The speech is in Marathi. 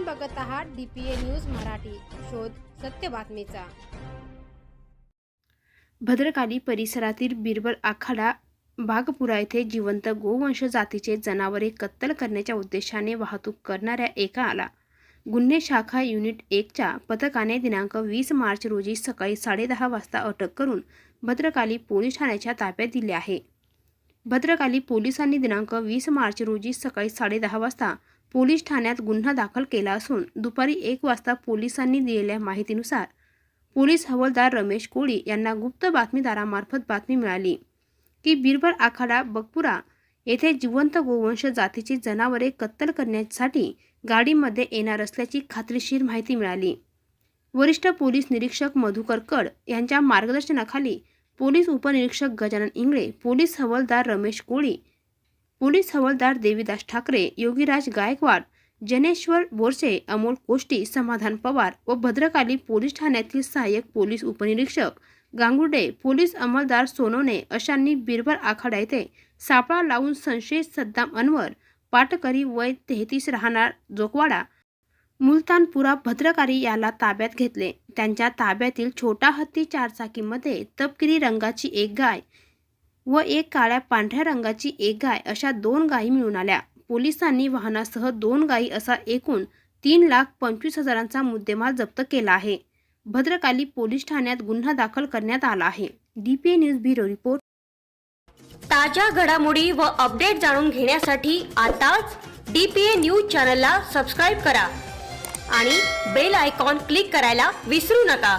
आपण बघत आहात डीपीए न्यूज मराठी. शोध सत्य बातमीचा. भद्रकाली परिसरातील बिरबल आखाडा बागपुरा येथे जिवंत गोवंश जातीचे जनावरे कत्तल करण्याच्या उद्देशाने वाहतूक करणाऱ्या एकाला गुन्हे शाखा युनिट एकच्या पथकाने दिनांक वीस मार्च रोजी सकाळी साडेदहा वाजता अटक करून भद्रकाली पोलीस ठाण्याच्या ताब्यात दिले आहे. भद्रकाली पोलिसांनी दिनांक वीस मार्च रोजी सकाळी साडेदहा वाजता पोलीस ठाण्यात गुन्हा दाखल केला असून दुपारी एक वाजता पोलिसांनी दिलेल्या माहितीनुसार पोलीस हवालदार रमेश कोळी यांना गुप्त बातमीदारामार्फत बातमी मिळाली की बिरबल आखाडा बगपुरा येथे जिवंत गोवंश जातीची जनावरे कत्तल करण्यासाठी गाडीमध्ये येणार असल्याची खात्रीशीर माहिती मिळाली. वरिष्ठ पोलीस निरीक्षक मधुकर कड यांच्या मार्गदर्शनाखाली पोलीस उपनिरीक्षक गजानन इंगळे पोलीस हवालदार रमेश कोळी पोलीस हवालदार देवीदास ठाकरे योगीराज गायकवाड जनेश्वर बोरसे अमोल कोष्टी समाधान पवार व भद्रकाली पोलीस ठाण्यातील सहाय्यक पोलीस उपनिरीक्षक गांगुर्डे पोलीस अंमलदार सोनवणे अशांनी बिरबल आखाडा येथे सापळा लावून संशयित सद्दाम अनवर पाटकरी वय तेहतीस राहणार जोकवाडा मुलतानपुरा भद्रकारी याला ताब्यात घेतले. त्यांच्या ताब्यातील छोटा हत्ती चारचाकीमध्ये तपकिरी रंगाची एक गाय व एक काळ्या पांढऱ्या रंगाची एक गाय अशा दोन गायी मिळून आल्या. पोलिसांनी वाहनासह दोन गायी असा एकूण तीन लाख पंचवीस हजारांचा मुद्देमाल जप्त केला आहे. भद्रकाली पोलीस ठाण्यात गुन्हा दाखल करण्यात आला आहे. DPA news bureau report. ताज्या घडामोडी व अपडेट जाणून घेण्यासाठी आताच डीपीए न्यूज चॅनलला सबस्क्राईब करा आणि बेल आयकॉन क्लिक करायला विसरू नका.